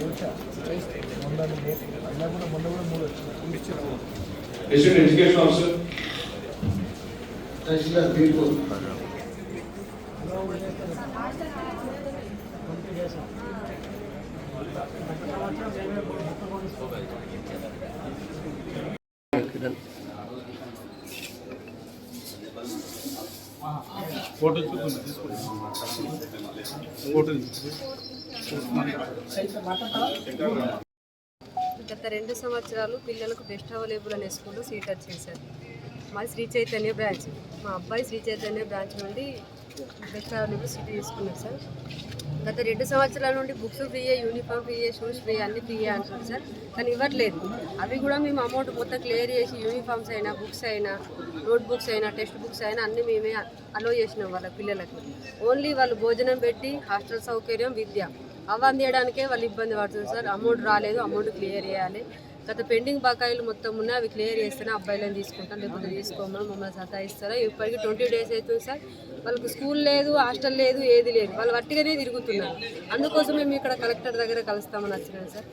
వచ్చా చేస్తాడు మొన్న అన్న కూడా మొన్న కూడా మూడు వచ్చింది ఇచ్చారు Assistant Education Officer, తహసీల్దార్ బీర్పూర్ Photo తీసుకోండి ఫోటో గత రెండు సంవత్సరాలు పిల్లలకు బెస్ట్ అవైలబుల్ అనే స్కూల్లో సీట్ చేశారు మా మాది శ్రీ చైతన్య బ్రాంచ్ మా అబ్బాయి శ్రీ చైతన్య బ్రాంచ్ నుండి బెస్ట్ తీసుకున్నాం సార్. గత రెండు సంవత్సరాల నుండి books free uniform free shoes free అన్ని ఫ్రీ అంటున్నారు సార్. కానీ ఇవ్వట్లేదు. అవి కూడా మేము అమౌంట్ మొత్తం క్లియర్ చేసి యూనిఫామ్స్ అయినా బుక్స్ అయినా నోట్ బుక్స్ అయినా టెక్స్ట్ బుక్స్ అయినా అన్ని మేమే అలో చేసినాం వాళ్ళ పిల్లలకి. ఓన్లీ వాళ్ళు భోజనం పెట్టి హాస్టల్ సౌకర్యం విద్య. అవి అందియడానికే వాళ్ళు ఇబ్బంది పడుతుంది సార్. అమౌంట్ రాలేదు అమౌంట్ క్లియర్ చేయాలి. గత పెండింగ్ బకాయిలు మొత్తం ఉన్నాయి అవి క్లియర్ చేస్తేనే అబ్బాయిలను తీసుకుంటాం. లేకపోతే తీసుకోమని మమ్మల్ని సతాయిస్తారా? ఇప్పటికి ట్వంటీ డేస్ అవుతుంది సార్. వాళ్ళకి స్కూల్ లేదు హాస్టల్ లేదు ఏది లేదు. వాళ్ళు వట్టిగానే తిరుగుతున్నారు. అందుకోసం మేము ఇక్కడ కలెక్టర్ దగ్గర కలుస్తామని వచ్చినాం సార్.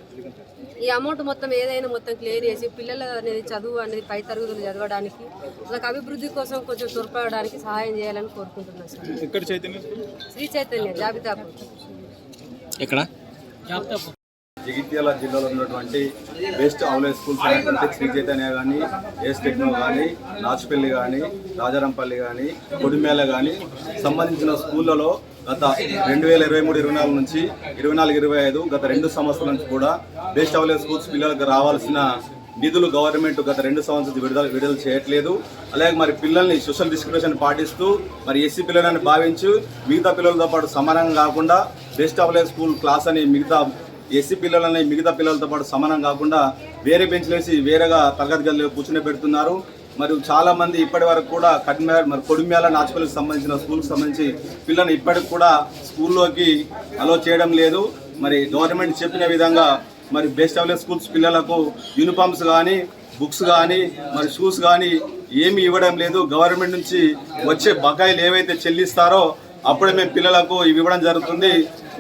ఈ అమౌంట్ మొత్తం ఏదైనా మొత్తం క్లియర్ చేసి పిల్లల అనేది చదువు అనేది పై తరగతులు చదవడానికి వాళ్ళకి అభివృద్ధి కోసం కొంచెం తోడ్పడడానికి సహాయం చేయాలని కోరుకుంటున్నాం సార్. శ్రీ చైతన్య జాబితాకు ఎక్కడ? జగిత్యాల జిల్లాలో ఉన్నటువంటి బెస్ట్ ఆన్లైన్ స్కూల్స్ అయినటువంటి శ్రీ చైతన్య కానీ ఏఎస్ టెక్నో కానీ నాచుపల్లి కానీ రాజారంపల్లి కానీ కొడిమేళ కానీ సంబంధించిన స్కూళ్ళలో గత రెండు వేల ఇరవై మూడు ఇరవై నాలుగు నుంచి ఇరవై నాలుగు ఇరవై ఐదు గత రెండు సంవత్సరాల నుంచి కూడా బెస్ట్ ఆన్లైన్ స్కూల్స్ పిల్లలకు రావాల్సిన నిధులు గవర్నమెంట్ గత రెండు సంవత్సరాలు విడుదల విడుదల చేయట్లేదు. అలాగే మరి పిల్లల్ని సోషల్ డిస్క్రిమినేషన్ పాటిస్తూ మరి ఎస్సీ పిల్లలని భావించి మిగతా పిల్లలతో పాటు సమానంగా కాకుండా బెస్ట్ ఆన్లైన్ స్కూల్ క్లాస్ అని మిగతా ఎస్సీ పిల్లలని మిగతా పిల్లలతో పాటు సమానం కాకుండా వేరే బెంచ్లు వేసి వేరేగా తరగతి గదిలో కూర్చునే పెడుతున్నారు. మరియు చాలామంది ఇప్పటి వరకు కూడా కట్మేర మరి కొడిమ్యాల నాచుపల్లికి సంబంధించిన స్కూల్కి సంబంధించి పిల్లల్ని ఇప్పటికి కూడా స్కూల్లోకి అలో చేయడం లేదు. మరి గవర్నమెంట్ చెప్పిన విధంగా మరి బెస్ట్ అవైలబుల్ స్కూల్స్ పిల్లలకు యూనిఫామ్స్ కానీ బుక్స్ కానీ మరి షూస్ కానీ ఏమీ ఇవ్వడం లేదు. గవర్నమెంట్ నుంచి వచ్చే బకాయిలు ఏవైతే చెల్లిస్తారో అప్పుడే మేము పిల్లలకు ఇవి ఇవ్వడం జరుగుతుంది.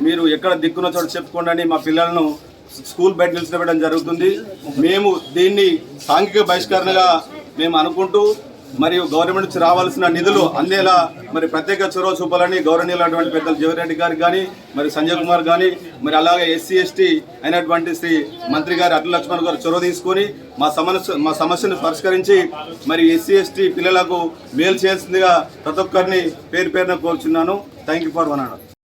మీరు ఎక్కడ దిక్కున్న చోట చెప్పుకోండి మా పిల్లలను స్కూల్ బయట నిలిచిపెట్టడం జరుగుతుంది. మేము దీన్ని సాంఘిక బహిష్కరణగా మేము అనుకుంటూ మరియు గవర్నమెంట్ నుంచి రావాల్సిన నిధులు అందేలా మరి ప్రత్యేక చొరవ చూపాలని గౌరవనీయులైనటువంటి పెద్దలు జీవరెడ్డి గారు కానీ మరి సంజయ్ కుమార్ కానీ మరి అలాగే ఎస్సీ ఎస్టీ అయినటువంటి శ్రీ మంత్రి గారు అటు లక్ష్మణ్ గారు చొరవ తీసుకొని మా సమస్య మా సమస్యను పరిష్కరించి మరి ఎస్సీ ఎస్టీ పిల్లలకు మేలు చేయాల్సిందిగా ప్రతి ఒక్కరిని పేరు పేరున కోరుచున్నాను. Thank you for one